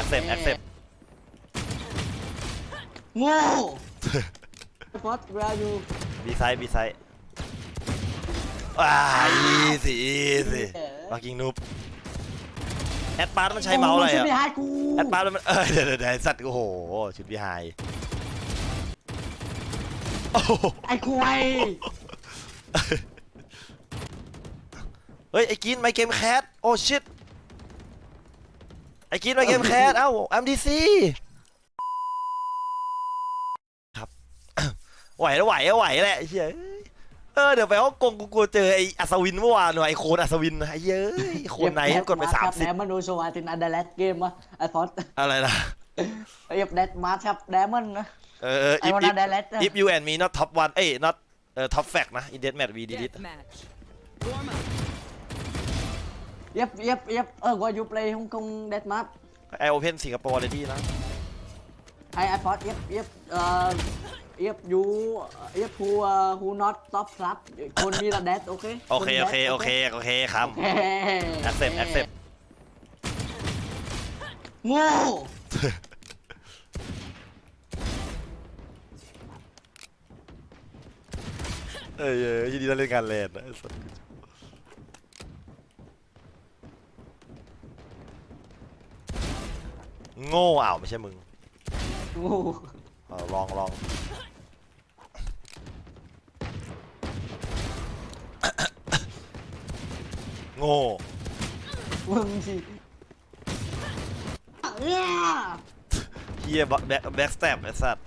accept accept โง่ฟอสเวลาอยู่บีไซด์บีไซด์ว้าอีสิอีสิมากิงนูบแอดปาร์ตมันใช้เมาส์อะไรช่วยอะไม่ให้กูแอดปาร์ตมันเออเดี๋ยวเดี๋ยวเดี๋ยวไอ้สัตว์โอ้โหชุดบีไฮโอ้โหไอ้ควายเฮ้ยไอ้กินไมเกมแคทโอ้ชิต ไอ้กินไมเกมแคทเอ้า MDC ครับ ไหวแล้วไหวแล้วไหวแหละไอ้เหี้ยเออเดี๋ยวไปฮ่องกงกูกลัวเจอไอ้อัศวินเมื่อวานหน่อยไอ้โคนอัศวินไอ้เหี้ยเอ้ยโคนไหนกดไปสามสิบแดมอนโดโชว์อาตินอันเดอร์เลสเกมวะไอ้ฟอสอะไรนะไอ้ยับแดดมาครับแดมอนนะเออเออไอ้ if วัน if นั้นไดเลส if you and me not top one เอ้ย not เอ่อ top fact นะ in death match we did it Deathmatch. Warm up. ยับยับยับเออว่ายูเพลย์ฮ่องกงเดดมาร์ไอโอเพนสิงคโปร์เลยที่นะไอ้ไอ้ฟอสยับยับเอ่อยับยูยับฮูฮูน็อตท็อปพลัสคนมีระเดดโอเคโอเคโอเคโอเคโอเคครับโอเค accept accept โง่เอ้ยเอ้ยยินดีต้อนรับเล่นการแลนด์นะ โง่อ้าวไม่ใช่มึงโง่เอาลองลองโง่มึงสิเนี่ยเฮียแบ็คแบ็คสเต็ปไอ้สัส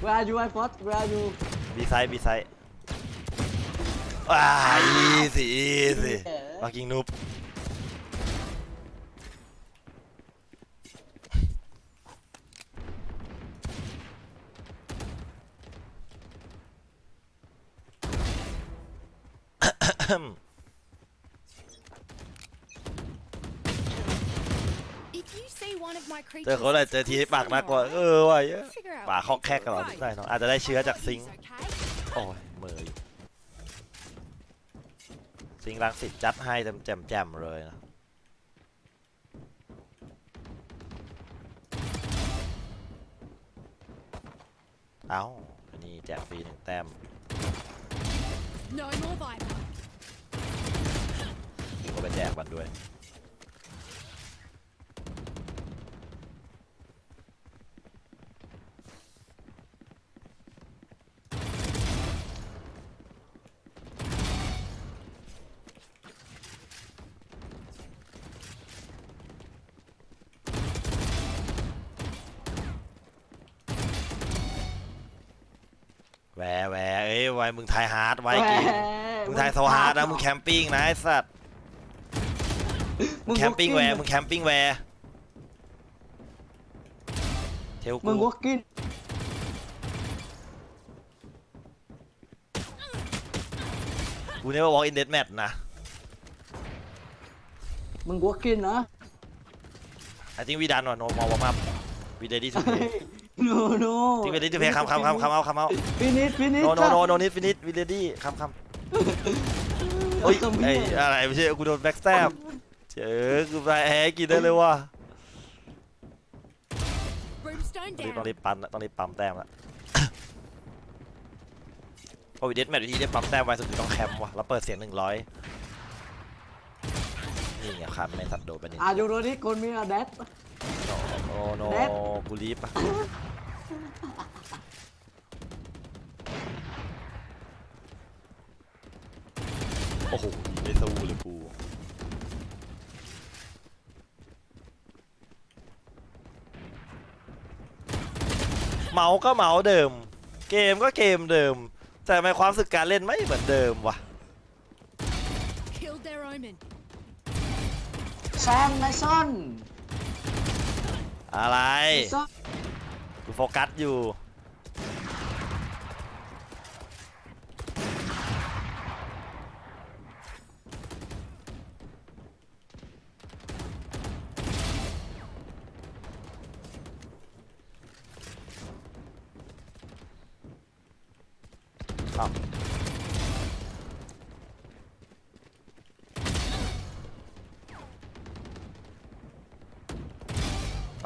เวลาอยู่ไอ้ฟอสเวลาอยู่บีไซด์บีไซด์ว้า อีสิอีสิมากิงนูบเจอเขาเลยเจอทีให้ปากนักกว่าเออว่ะเหี้ยปากคอกแคกกันเหรอได้เนาะอาจจะได้เชื้อจากซิงค์โอ้ย เหมยซิงค์รังสิตจัดให้เต็มแจ่มแจ่มๆเลยนะเอ้าอันนี้แจกฟรีหนึ่งแต้ม No more Viper. กูก็ไปแจกมันด้วย แหวแหวเอ้ยไว้มึงทายฮาร์ดไว้กินมึงทายโซฮาร์ดนะมึงแคมปิ้งนะไอ้สัตว์มึงแคมปิ้งแวร์มึงแคมปิ้งแวร์เทลมึงกูวอกินกูเนี่ยว่าวอล์กอินเดดแมทนะมึงวอกินนะ I think we done ว่ะ no more warm up we ready to play โนโน think we ready to play คำคำคำคำเอาคำเอาฟินิชฟินิช no no no no need finish we ready คำคำเฮ้ยไอ้อะไรไม่ใช่กูโดนแบ็กสแตปเจอกูไปแฮกินได้เลยว่ะ Brimstone ต้องรีบต้อง down. รีบปั๊มละต้องรีบปั๊มแต้มละโอ้ยเดดแมทวิธีได้ปั๊มแต้มไวสุดคือต้องแคมป์ว่ะแล้วเปิดเสียงหนึ่งร้อยนี่ไงครับไม่สัตว์โดนไปนี่อายุโรนี่คนมีอะแดด โนโนแดดกูรีบอะโอ้โหไม่สู้เลยกูเมาส์ก็เมาส์เดิม เกมก็เกมเดิม แต่ทำไมความรู้สึกการเล่นไม่เหมือนเดิมวะ Killed their omen. แซมไนซอน อะไรไนซอนกูโฟกัสอยู่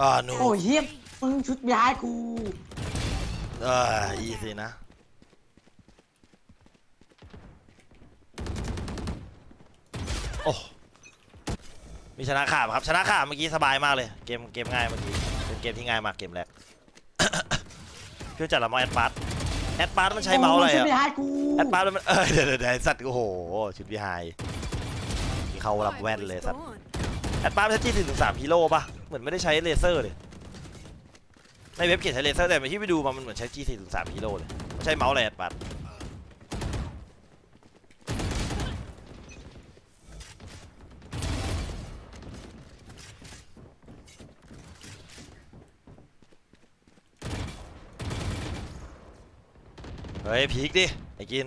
อ้าวอ่าหนูโอ้ยเฮียมึงชุดย้ายกูเอออีสินะ โอ้ มีชนะขาดครับ ชนะขาดเมื่อกี้สบายมากเลย เกมเกมง่ายเมื่อกี้ เป็นเกมที่ง่ายมากเกมแรก เพื่อจัดละมาแอดพาร์ตแอดพาร์ตมันใช้เมาส์อะไรชุดอะย้ายกูแอดพาร์ตมันเออเดี๋ยวเดี๋ยวเดี๋ยวไอ้สัตว์โอ้โห ชุดวิหายมีเข้าลำแว่นเลยสัตว์ Gone. แอดพาร์ตมันใช้จีถึงสามฮีโร่ป่ะ เหมือนไม่ได้ใช้เลเซอร์เลย ในเว็บเขียนใช้เลเซอร์แต่ที่ไปดูมามันเหมือนใช้ G 4 0 3ฮีโร่เลยมันใช้เมาส์อะไรแอดพาร์ตเฮ้ยพีกดิ ไอ้กิน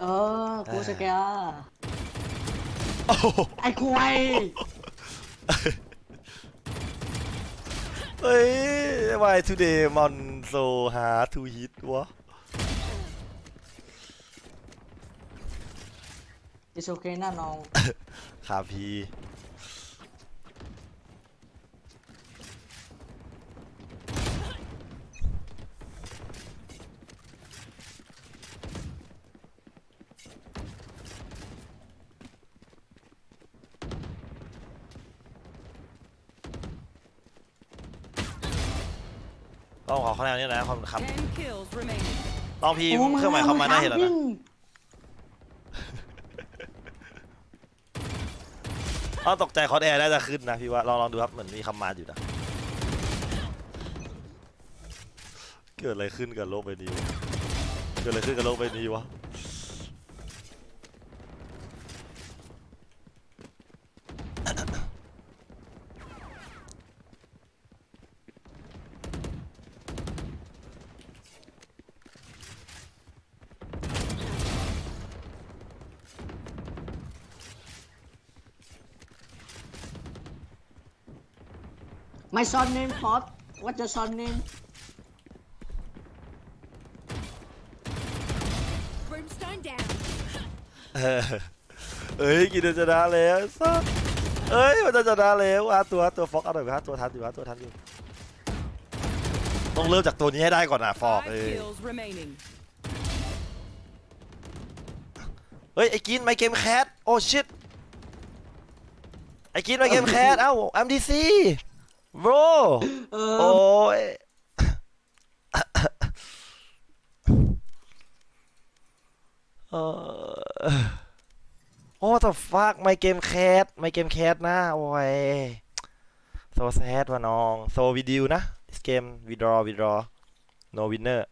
เออกูสแกลโอ้โหไอ้ควาย เฮ้ย why today mon so hard to hit วะอิสโอเคน่าน้องคาพี ต้องขอคะแนนนี้นะความครับ Ten kills remaining. ลองพีโอ้มึงเครื่องหมายความมาหน้าเห็นแล้ววิ่นะงต้องตกใจคอร์สแอร์น่าจะขึ้นนะพี่ว่าลองลองดูครับเหมือนมีคำมาอยู่นะ เกิดอะไรขึ้นกับโลกใบนี้วะเกิดอะไรขึ้นกับโลกใบนี้วะ ไม่ซอนเนมพอดว่าจะซอนเนม Brimstone down. เออเอ้ยกินจะชนะแล้วสัสเอ้ยมันจะชนะแล้วอาตัวตัวฟอกเอาหน่อยไหมฮะตัวทันอยู่ฮะตัวทันอยู่ต้องเริ่มจากตัวนี้ให้ได้ก่อนนะฟอก Five เอ้ย kills remaining. เฮ้ยไอ้กินไมเกมแคทโอ้ชิตไอ้กินไมเกมแคทเอ้า MDC bro เอโอ้อ ยเออโอ้ the fuck ไม่เกมแคทไม่เกมแคทนะ โอ้ย so sad ว่ะน้อง so we deal นะ this game we draw we draw no winner